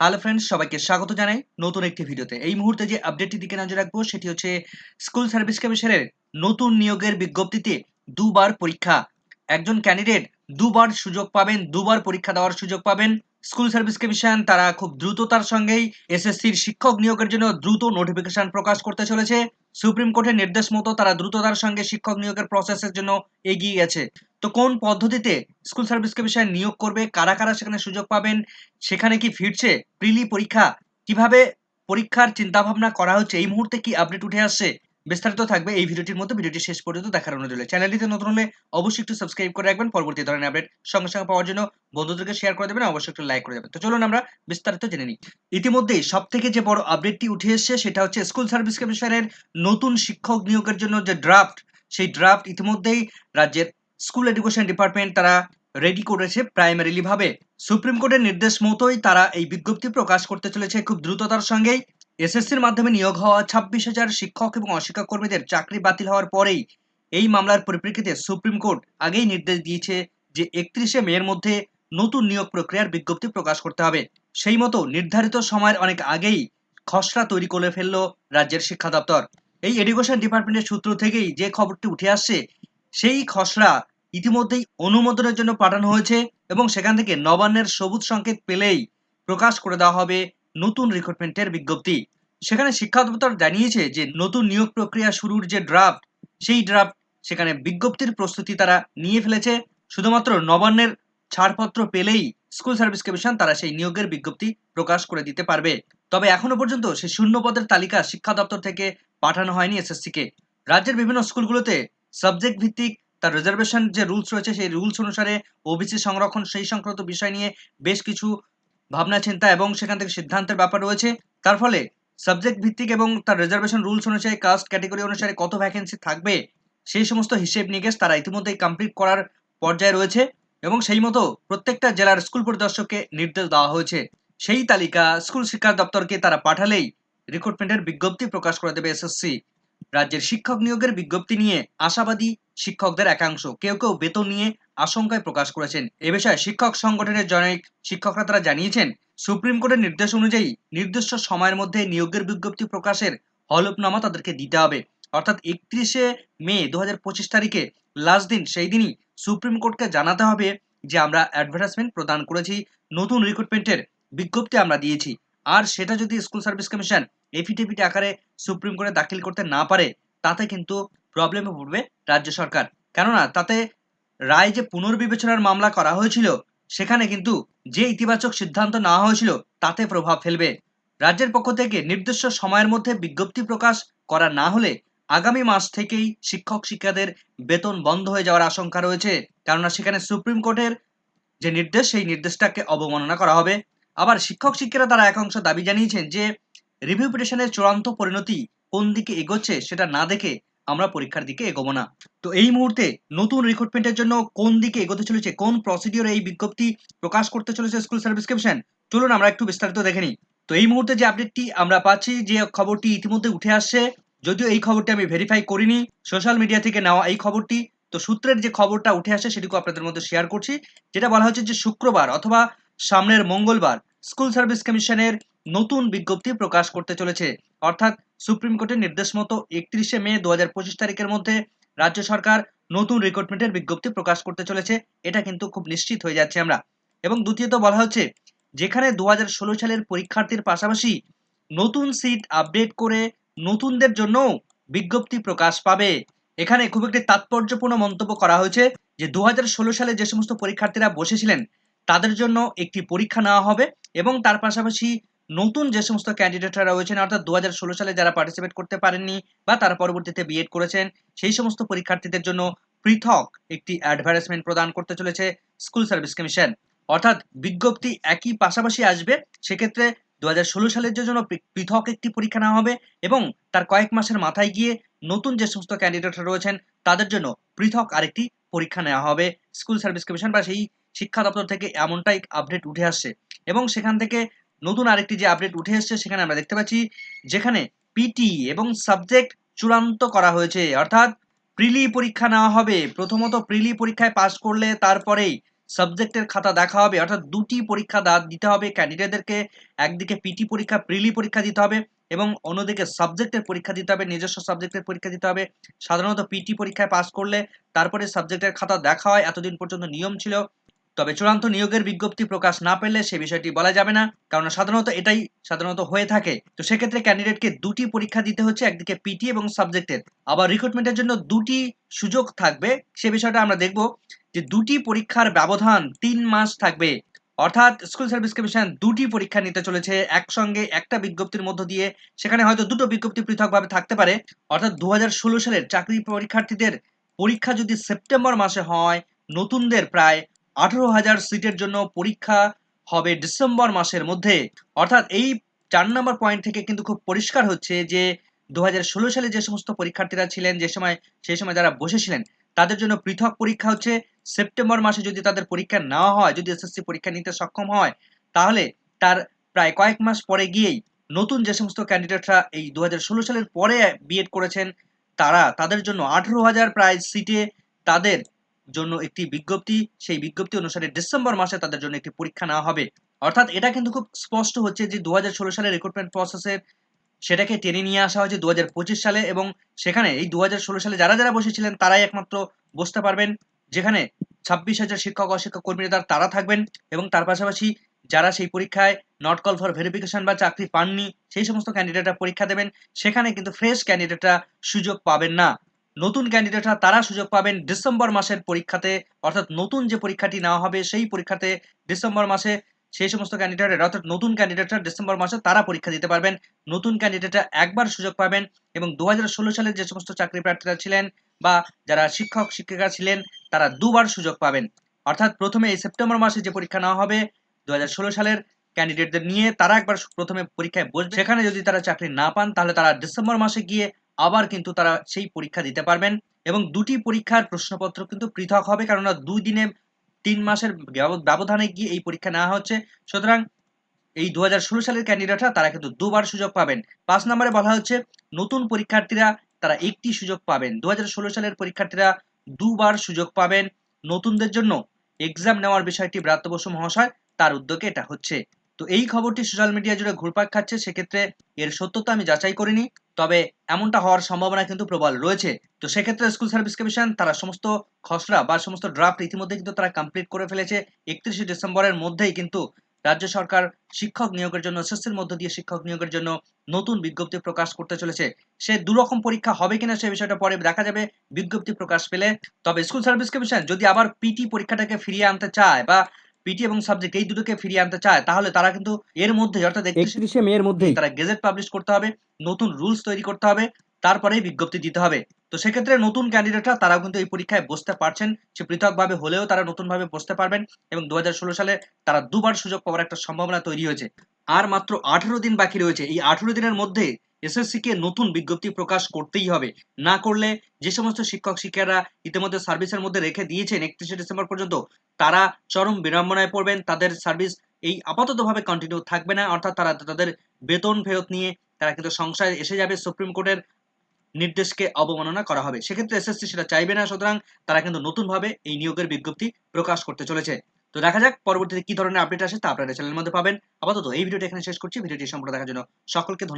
Hello friends সবাইকে স্বাগত জানাই নতুন একটি ভিডিওতে। এই মুহূর্তে যে আপডেটটি দিকে নজর রাখব, সেটি হচ্ছে স্কুল সার্ভিস কমিশনের নতুন নিয়োগের বিজ্ঞপ্তিতে দুবার পরীক্ষা একজন ক্যান্ডিডেট দুবার সুযোগ পাবেন, দুবার পরীক্ষা দেওয়ার সুযোগ পাবেন। স্কুল সার্ভিস কমিশন তারা খুব দ্রুততার সঙ্গেই এসএসসির শিক্ষক নিয়োগের জন্য দ্রুত নোটিফিকেশন প্রকাশ করতে চলেছে। সুপ্রিম কোর্টের নির্দেশ মতো তারা দ্রুততার সঙ্গে শিক্ষক নিয়োগের প্রসেসের জন্য এগিয়ে গেছে। তো কোন পদ্ধতিতে স্কুল সার্ভিস কমিশন নিয়োগ করবে, কারা কারা সেখানে সুযোগ পাবেন, সেখানে কি ফিরছে প্রিলি পরীক্ষা, কীভাবে পরীক্ষার চিন্তা ভাবনা করা হচ্ছে, এই মুহূর্তে কি আপডেট উঠে আসছে? বিস্তারিত থাকবে এই ভিডিওটির মধ্যে। ভিডিওটি শেষ পর্যন্ত দেখার অনুরোধ রইল। চ্যানেলটিতে নতুন হলে অবশ্যই একটু সাবস্ক্রাইব করে রাখবেন। পরবর্তী ধরনের আপডেট সঙ্গে সঙ্গে পাওয়ার জন্য বন্ধুদেরকে শেয়ার করে দেবেন। অবশ্যই একটু লাইক করে দেবেন। তো চলুন আমরা বিস্তারিত জেনে নিই। ইতিমধ্যেই সব থেকে যে বড় আপডেটটি উঠে এসেছে, সেটা হচ্ছে স্কুল সার্ভিস কমিশনের নতুন শিক্ষক নিয়োগের জন্য যে ড্রাফট সেই ড্রাফট ইতিমধ্যেই রাজ্যের স্কুল এডুকেশন ডিপার্টমেন্ট তারা রেডি করেছে প্রাইমারিলি ভাবে। সুপ্রিম কোর্টের নির্দেশ মতোই তারা এই বিজ্ঞপ্তি প্রকাশ করতে চলেছে খুব দ্রুততার সঙ্গেই। এসএসসির মাধ্যমে নিয়োগ হওয়া ছাব্বিশ হাজার শিক্ষক এবং অশিক্ষক কর্মীদের চাকরি বাতিল হওয়ার পরেই এই মামলার পরিপ্রেক্ষিতে সুপ্রিম কোর্ট আগেই নির্দেশ দিয়েছে যে একত্রিশে মেয়ের মধ্যে নতুন নিয়োগ প্রক্রিয়ার বিজ্ঞপ্তি প্রকাশ করতে হবে। সেই মতো নির্ধারিত সময়ের অনেক আগেই খসড়া তৈরি করে ফেলল রাজ্যের শিক্ষা দপ্তর। এই এডুকেশন ডিপার্টমেন্টের সূত্র থেকেই যে খবরটি উঠে আসছে, সেই খসড়া ইতিমধ্যেই অনুমোদনের জন্য পাঠানো হয়েছে এবং সেখান থেকে নবান্নের সবুজ সংকেত পেলেই প্রকাশ করে দেওয়া হবে নতুন রিক্রুটমেন্টের বিজ্ঞপ্তি। সেখানে শিক্ষা দপ্তর জানিয়েছে যে নতুন নিয়োগ প্রক্রিয়া শুরুর যে ড্রাফট সেই ড্রাফট সেখানে বিজ্ঞপ্তির প্রস্তুতি তারা নিয়ে ফেলেছে। শুধুমাত্র নবান্নের ছাড়পত্র পেলেই স্কুল সার্ভিস কমিশন তারা সেই নিয়োগের বিজ্ঞপ্তি প্রকাশ করে দিতে পারবে। তবে এখনও পর্যন্ত সেই শূন্য পদের তালিকা শিক্ষা দপ্তর থেকে পাঠানো হয়নি এসএসসি কে রাজ্যের বিভিন্ন স্কুলগুলোতে সাবজেক্ট ভিত্তিক তার রিজার্ভেশন যে রুলস রয়েছে, সেই রুলস অনুসারে ওবিসি সংরক্ষণ, সেই সংক্রান্ত বিষয় নিয়ে বেশ কিছু ভাবনা, চিন্তা এবং সেখান থেকে সিদ্ধান্তের ব্যাপার রয়েছে। তার ফলে সাবজেক্ট ভিত্তিক এবং তার রিজার্ভেশন রুলস অনুসারে কাস্ট ক্যাটাগরি অনুসারে কত ভ্যাকেন্সি থাকবে, সেই সমস্ত হিসেব নিকেশ তারা ইতিমধ্যেই কমপ্লিট করার পর্যায়ে রয়েছে এবং সেই মতো প্রত্যেকটা জেলার স্কুল পরিদর্শককে নির্দেশ দেওয়া হয়েছে। সেই তালিকা স্কুল শিক্ষা দপ্তরকে তারা পাঠালেই রিক্রুটমেন্টের বিজ্ঞপ্তি প্রকাশ করে দেবে এসএসসি রাজ্যের শিক্ষক নিয়োগের বিজ্ঞপ্তি নিয়ে আশাবাদী শিক্ষকদের একাংশ, কেউ কেউ বেতন নিয়ে আশঙ্কায় প্রকাশ করেছেন। এ বিষয়ে শিক্ষক সংগঠনের জনক শিক্ষকরা তারা জানিয়েছেন সুপ্রিম কোর্টের নির্দেশ অনুযায়ী নির্দিষ্ট সময়ের মধ্যে নিয়োগের বিজ্ঞপ্তি প্রকাশের হলফনামা তাদেরকে দিতে হবে। অর্থাৎ একত্রিশে মে দু হাজার পঁচিশ তারিখে লাস্ট দিন, সেই দিনই সুপ্রিম কোর্টকে জানাতে হবে যে আমরা অ্যাডভার্টাইজমেন্ট প্রদান করেছি, নতুন রিক্রুটমেন্টের বিজ্ঞপ্তি আমরা দিয়েছি। আর সেটা যদি স্কুল সার্ভিস কমিশন এফিডেভিট আকারে সুপ্রিম কোর্টে দাখিল করতে না পারে, তাতে কিন্তু প্রবলেমে পড়বে রাজ্য সরকার। কেননা তাতে রায় যে পুনর্বিবেচনার মামলা করা হয়েছিল সেখানে কিন্তু যে ইতিবাচক সিদ্ধান্ত নেওয়া হয়েছিল, তাতে প্রভাব ফেলবে। রাজ্যের পক্ষ থেকে নির্দিষ্ট সময়ের মধ্যে বিজ্ঞপ্তি প্রকাশ করা না হলে আগামী মাস থেকেই শিক্ষক শিক্ষাদের বেতন বন্ধ হয়ে যাওয়ার আশঙ্কা রয়েছে। কেননা সেখানে সুপ্রিম কোর্টের যে নির্দেশ, সেই নির্দেশটাকে অবমাননা করা হবে। আবার শিক্ষক শিক্ষিরা তারা একাংশ দাবি জানিয়েছেন যে রিভিউ পিটিশনের চূড়ান্ত পরিণতি কোন দিকে এগোচ্ছে সেটা না দেখে আমরা পরীক্ষার দিকে এগোবো না। তো এই মুহূর্তে নতুন রিক্রুটমেন্টের জন্য কোন দিকে এগোতে চলেছে, কোন প্রসিডিওর এই বিজ্ঞপ্তি প্রকাশ করতে চলেছে স্কুল সার্ভিস কমিশন চলুন আমরা একটু বিস্তারিত দেখে নিই। তো এই মুহূর্তে যে আপডেটটি আমরা পাচ্ছি, যে খবরটি ইতিমধ্যে উঠে আসছে, যদিও এই খবরটি আমি ভেরিফাই করিনি সোশ্যাল মিডিয়া থেকে নেওয়া এই খবরটি, তো সূত্রের যে খবরটা উঠে আসে সেটিকে আপনাদের মধ্যে শেয়ার করছি, যেটা বলা হচ্ছে যে শুক্রবার অথবা সামনের মঙ্গলবার স্কুল সার্ভিস কমিশনের নতুন বিজ্ঞপ্তি প্রকাশ করতে চলেছে। অর্থাৎ সুপ্রিম কোর্টের নির্দেশ মতো একত্রিশে মে দু হাজার পঁচিশ তারিখের মধ্যে রাজ্য সরকার নতুন রিক্রুটমেন্টের বিজ্ঞপ্তি প্রকাশ করতে চলেছে। এটা কিন্তু খুব নিশ্চিত হয়ে যাচ্ছে আমরা। এবং দ্বিতীয়ত বলা হচ্ছে, যেখানে দু হাজার ষোলো সালের পরীক্ষার্থীর পাশাপাশি নতুন সিট আপডেট করে নতুনদের জন্য বিজ্ঞপ্তি প্রকাশ পাবে। এখানে খুব একটি তাৎপর্যপূর্ণ মন্তব্য করা হয়েছে যে দু হাজার ষোলো সালে যে সমস্ত পরীক্ষার্থীরা বসেছিলেন, তাদের জন্য একটি পরীক্ষা নেওয়া হবে এবং তার পাশাপাশি নতুন যে সমস্ত ক্যান্ডিডেটরা রয়েছেন, অর্থাৎ দু হাজার ষোলো সালে যারা পার্টিসিপেট করতে পারেননি বা তারা পরবর্তীতে বিএড করেছেন, সেই সমস্ত পরীক্ষার্থীদের জন্য পৃথক একটি অ্যাডভার্টাইজমেন্ট প্রদান করতে চলেছে স্কুল সার্ভিস কমিশন অর্থাৎ বিজ্ঞপ্তি একই পাশাপাশি আসবে, সেক্ষেত্রে দু হাজার ষোলো সালের জন্য পৃথক একটি পরীক্ষা নেওয়া হবে এবং তার কয়েক মাসের মাথায় গিয়ে নতুন যে সমস্ত ক্যান্ডিডেটরা রয়েছেন, তাদের জন্য পৃথক আরেকটি পরীক্ষা নেওয়া হবে স্কুল সার্ভিস কমিশন বা সেই শিক্ষা দপ্তর থেকে এমনটাই আপডেট উঠে আসছে। এবং সেখান থেকে নতুন আরেকটি যে আপডেট উঠে এসছে, সেখানে আমরা দেখতে পাচ্ছি যেখানে পিটি এবং সাবজেক্ট চূড়ান্ত করা হয়েছে। অর্থাৎ প্রিলি পরীক্ষা নেওয়া হবে। প্রথমত প্রিলি পরীক্ষায় পাশ করলে তারপরেই সাবজেক্টের খাতা দেখা হবে। অর্থাৎ দুটি পরীক্ষা দিতে হবে। ক্যান্ডিডেটদেরকে একদিকে পিটি পরীক্ষা, প্রিলি পরীক্ষা দিতে হবে এবং অন্যদিকে সাবজেক্টের পরীক্ষা দিতে হবে। নিজস্ব সাবজেক্টের পরীক্ষা দিতে হবে। সাধারণত পিটি পরীক্ষায় পাস করলে তারপরে সাবজেক্টের খাতা দেখা হয়। এতদিন পর্যন্ত নিয়ম ছিল তবে চূড়ান্ত নিয়োগের বিজ্ঞপ্তি প্রকাশ না পেলে সে বিষয়টি বলা যাবে না কারণ সাধারণত এটাই সাধারণত হয়ে থাকে। তো সেক্ষেত্রে ক্যান্ডিডেটকে দুটি পরীক্ষা দিতে হচ্ছে, একদিকে পিটি এবং সাবজেক্টের আবার রিক্রুটমেন্টের জন্য দুটি সুযোগ থাকবে, সে বিষয়টা আমরা দেখব যে দুটি পরীক্ষার ব্যবধান তিন মাস থাকবে। অর্থাৎ স্কুল সার্ভিস কমিশন দুটি পরীক্ষা নিতে চলেছে, একসঙ্গে একটা বিজ্ঞপ্তির মধ্য দিয়ে। সেখানে হয়তো দুটো বিজ্ঞপ্তি পৃথকভাবে থাকতে পারে। অর্থাৎ দু হাজার ষোলো সালের চাকরি পরীক্ষার্থীদের পরীক্ষা যদি সেপ্টেম্বর মাসে হয়, নতুনদের প্রায় আঠারো হাজার সিটের জন্য পরীক্ষা হবে ডিসেম্বর মাসের মধ্যে। অর্থাৎ এই চার নম্বর পয়েন্ট থেকে কিন্তু খুব পরিষ্কার হচ্ছে যে দু হাজার ষোলো সালে যে সমস্ত পরীক্ষার্থীরা ছিলেন, যে সময় সেই সময় যারা বসেছিলেন, তাদের জন্য পৃথক পরীক্ষা হচ্ছে সেপ্টেম্বর মাসে যদি তাদের পরীক্ষা নেওয়া হয়, যদি এসএসসি পরীক্ষা নিতে সক্ষম হয়, তাহলে তার প্রায় কয়েক মাস পরে গিয়েই নতুন যে সমস্ত ক্যান্ডিডেটরা এই দু হাজার ষোলো সালের পরে বিএড করেছেন, তারা, তাদের জন্য আঠেরো হাজার প্রায় সিটে তাদের জন্য একটি বিজ্ঞপ্তি, সেই বিজ্ঞপ্তি অনুসারে ডিসেম্বর মাসে তাদের জন্য একটি পরীক্ষা নেওয়া হবে। অর্থাৎ এটা কিন্তু খুব স্পষ্ট হচ্ছে যে দু হাজার ষোলো সালের রিক্রুটমেন্ট প্রসেসের সেটাকে টেনে নিয়ে আসা হয়েছে দু হাজার পঁচিশ সালে এবং সেখানে এই দু হাজার ষোলো সালে যারা যারা বসেছিলেন তারাই একমাত্র বসতে পারবেন। যেখানে ছাব্বিশ হাজার শিক্ষক, অশিক্ষক কর্মীরা তারা থাকবেন এবং তার পাশাপাশি যারা সেই পরীক্ষায় নট কল ফর ভেরিফিকেশন বা চাকরি পাননি, সেই সমস্ত ক্যান্ডিডেটরা পরীক্ষা দেবেন। সেখানে কিন্তু ফ্রেশ ক্যান্ডিডেটরা সুযোগ পাবেন না। নতুন ক্যান্ডিডেটরা তারা সুযোগ পাবেন ডিসেম্বর মাসের পরীক্ষাতে। অর্থাৎ নতুন যে পরীক্ষাটি নেওয়া হবে, সেই পরীক্ষাতে ডিসেম্বর মাসে সেই সমস্ত ক্যান্ডিডেটের অর্থাৎ নতুন ক্যান্ডিডেটরা ডিসেম্বর মাসে তারা পরীক্ষা দিতে পারবেন। নতুন ক্যান্ডিডেটরা একবার সুযোগ পাবেন এবং দু সালের যে সমস্ত চাকরি প্রার্থীরা ছিলেন বা যারা শিক্ষক, শিক্ষিকা ছিলেন, তারা দুবার সুযোগ পাবেন। অর্থাৎ প্রথমে এই সেপ্টেম্বর মাসে যে পরীক্ষা নেওয়া হবে দু হাজার ষোলো সালের ক্যান্ডিডেটদের নিয়ে তারা একবার প্রথমে পরীক্ষায় বসবে। সেখানে যদি তারা চাকরি না পান, তাহলে তারা ডিসেম্বর মাসে গিয়ে আবার কিন্তু তারা সেই পরীক্ষা দিতে পারবেন এবং দুটি পরীক্ষার প্রশ্নপত্র কিন্তু পৃথক হবে, কেননা দুই দিনে তিন মাসের ব্যবধানে গিয়ে এই পরীক্ষা নেওয়া হচ্ছে। সুতরাং এই দু হাজার ষোলো সালের ক্যান্ডিডেটরা তারা কিন্তু দুবার সুযোগ পাবেন। পাঁচ নম্বরে বলা হচ্ছে, নতুন পরীক্ষার্থীরা তারা একটি সুযোগ পাবেন। দু হাজার ষোলো সালের পরীক্ষার্থীরা দুবার সুযোগ পাবেন নতুনদের জন্য। এক্সাম নেওয়ার বিষয়টি ব্রাত্য বসু মহাশয়, তার উদ্যোগে এটা হচ্ছে। তো এই খবরটি সোশ্যাল মিডিয়া জুড়ে ঘুরপাক খাচ্ছে, সেক্ষেত্রে এর সত্যতা আমি যাচাই করিনি। তবে এমনটা হওয়ার সম্ভাবনা কিন্তু প্রবল রয়েছে। তো সেক্ষেত্রে স্কুল সার্ভিস কমিশন তারা সমস্ত খসড়া বা সমস্ত ড্রাফট ইতিমধ্যে কিন্তু তারা কমপ্লিট করে ফেলেছে। একত্রিশে ডিসেম্বরের মধ্যেই কিন্তু রাজ্য সরকার শিক্ষক নিয়োগের জন্য এসএসসির মধ্য দিয়ে শিক্ষক নিয়োগের জন্য নতুন বিজ্ঞপ্তি প্রকাশ করতে চলেছে। সে দুরকম পরীক্ষা হবে কিনা সে বিষয়টা পরে দেখা যাবে, বিজ্ঞপ্তি প্রকাশ পেলে। তবে স্কুল সার্ভিস কমিশন যদি আবার পিটি পরীক্ষাটাকে ফিরিয়ে আনতে চায় বা পিটি এবং সাবজেক্ট এই দুটোকে ফিরিয়ে আনতে চায় তাহলে তারা কিন্তু এর মধ্যে অর্থাৎ একত্রিশে একত্রিশে মেয়ের মধ্যেই। তারা গেজেট পাবলিশ করতে হবে নতুন রুলস তৈরি করতে হবে তারপরেই বিজ্ঞপ্তি দিতে হবে। তো সেক্ষেত্রে নতুন ক্যান্ডিডেটরা তারাও কিন্তু এই পরীক্ষায় বসতে পারছেন সে পৃথকভাবে হলেও তারা নতুনভাবে বসতে পারবেন এবং দু হাজার ষোলো সালে তারা দুবার সুযোগ পাওয়ার একটা সম্ভাবনা তৈরি হয়েছে। আর মাত্র আঠেরো দিন বাকি রয়েছে এই আঠেরো দিনের মধ্যে এসএসসি কে নতুন বিজ্ঞপ্তি প্রকাশ করতেই হবে। না করলে যে সমস্ত শিক্ষক, শিক্ষিকারা ইতিমধ্যে সার্ভিসের মধ্যে রেখে দিয়েছেন একত্রিশে ডিসেম্বর পর্যন্ত, তারা চরম বিড়ম্বনায় পড়বেন, তাদের সার্ভিস এই আপাততভাবে কন্টিনিউ থাকবে না, অর্থাৎ তারা তাদের বেতন ফেরত নিয়ে তারা কিন্তু সংশয় এসে যাবে, সুপ্রিম কোর্টের নির্দেশকে অবমাননা করা হবে। সেক্ষেত্রে এসএসসি সেটা চাইবে না, সুতরাং তারা কিন্তু নতুনভাবে এই নিয়োগের বিজ্ঞপ্তি প্রকাশ করতে চলেছে। তো দেখা যাক পরবর্তীতে কি ধরনের আপডেট আসে তা আপনারা চ্যানেলের মধ্যে পাবেন। আপাতত এই ভিডিওটি এখানে শেষ করছি, ভিডিওটি সম্পূর্ণ দেখার জন্য সকলকে ধন্যবাদ।